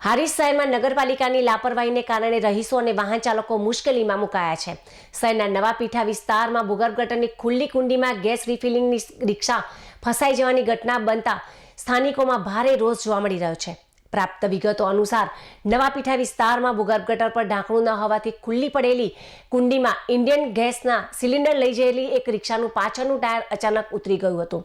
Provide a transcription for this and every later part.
હારીજ શહેરમાં નગરપાલિકાની લાપરવાહીને કારણે રહીશો અને વાહન ચાલકો મુશ્કેલીમાં મુકાયા છે. શહેરના નવા પીઠા વિસ્તારમાં ભૂગર્ભ ગટરની ખુલ્લી કુંડીમાં ગેસ રિફિલિંગની રિક્ષા ફસાઈ જવાની ઘટના બનતા સ્થાનિકોમાં ભારે રોષ જોવા મળી રહ્યો છે. પ્રાપ્ત વિગતો અનુસાર, નવા પીઠા વિસ્તારમાં ભૂગર્ભ ગટર પર ઢાંકણું ન હોવાથી ખુલ્લી પડેલી કુંડીમાં ઇન્ડિયન ગેસના સિલિન્ડર લઈ જયેલી એક રિક્ષાનું પાછળનું ટાયર અચાનક ઉતરી ગયું હતું.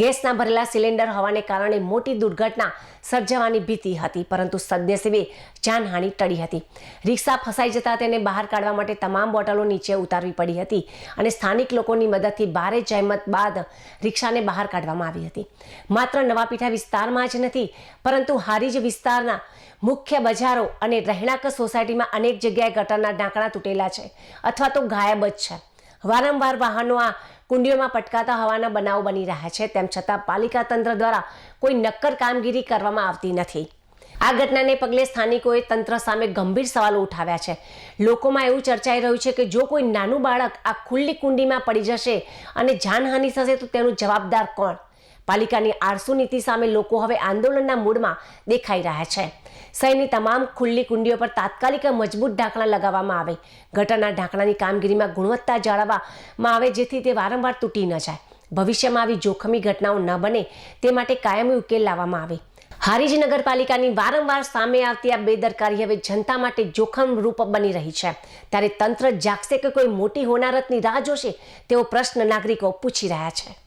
ગેસના ભરેલા સિલિન્ડર હોવાને કારણે મોટી દુર્ઘટના સર્જવાની ભીતિ હતી, પરંતુ સદનસીબે જાનહાનિ ટળી હતી. રિક્ષા ફસાઈ જતા તેને બહાર કાઢવા માટે તમામ બોટલો નીચે ઉતારવી પડી હતી અને સ્થાનિક લોકોની મદદથી ભારે જહેમત બાદ રિક્ષાને બહાર કાઢવામાં આવી હતી. માત્ર નવાપીઠા વિસ્તારમાં જ નથી, પરંતુ હારીજ વિસ્તારના મુખ્ય બજારો અને રહેણાંક સોસાયટીમાં અનેક જગ્યાએ ગટરના ઢાંકણા તૂટેલા છે અથવા તો ગાયબ જ છે. વારંવાર વાહનો આ કુંડીઓમાં પટકાતા હોવાના બનાવ બની રહ્યા છે. તેમ છતાં પાલિકા તંત્ર દ્વારા કોઈ નક્કર કામગીરી કરવામાં આવતી નથી. આ ઘટનાને પગલે સ્થાનિકોએ તંત્ર સામે ગંભીર સવાલો ઉઠાવ્યા છે. લોકોમાં એવું ચર્ચાઈ રહ્યું છે કે જો કોઈ નાનું બાળક આ ખુલ્લી કુંડીમાં પડી જશે અને જાનહાનિ થશે તો તેનું જવાબદાર કોણ? પાલિકાની આળસુ નીતિ સામે લોકો હવે આંદોલનના મૂડમાં દેખાઈ રહ્યા છે. શહેરની તમામ ખુલ્લી કુંડીઓ પર તાત્કાલિક મજબૂત ઢાંકણા લગાવવામાં આવે. ગટરના ઢાંકણાની કામગીરીમાં ગુણવત્તા જાળવવામાં આવે જેથી તે વારંવાર તૂટી ન જાય. ભવિષ્યમાં આવી જોખમી ઘટનાઓ ન બને તે માટે કાયમી ઉકેલ લાવવામાં આવે. હારીજ નગરપાલિકાની વારંવાર સામે આવતી આ બેદરકારી હવે જનતા માટે જોખમ રૂપ બની રહી છે. ત્યારે તંત્ર જાગશે કે કોઈ મોટી હોનારતની રાહ જોશે તેવો પ્રશ્ન નાગરિકો પૂછી રહ્યા છે.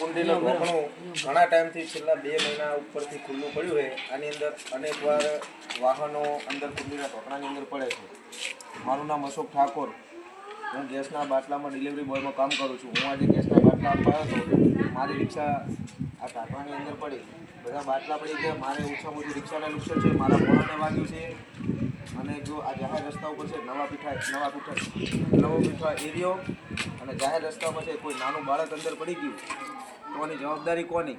કુંડીનું ઢોકણું ઘણા ટાઈમથી છેલ્લા બે મહિના ઉપરથી ખુલ્લું પડ્યું છે. આની અંદર અનેકવાર વાહનો અંદર કુંડીના ઢોકણાની અંદર પડે છે. મારું નામ અશોક ઠાકોર. હું ગેસના બાટલામાં ડિલિવરી બોયમાં કામ કરું છું. હું આજે ગેસના બાટલા આપવા હતો મારી રિક્ષા આ ઢાંકણાની અંદર પડી. બધા બાટલા પડી ગયા. મારે ઓછામાં ઓછી રિક્ષાને નુકસાન છે. મારા મોઢાને વાગ્યું છે. અને જો આ જાહેર રસ્તા ઉપર છે નવા પીઠા નવા પીઠા નવો પીઠા એરિયો. અને જાહેર રસ્તા પર છે કોઈ નાનું બાળક અંદર પડી ગયું. કોની જવાબદારી કોની?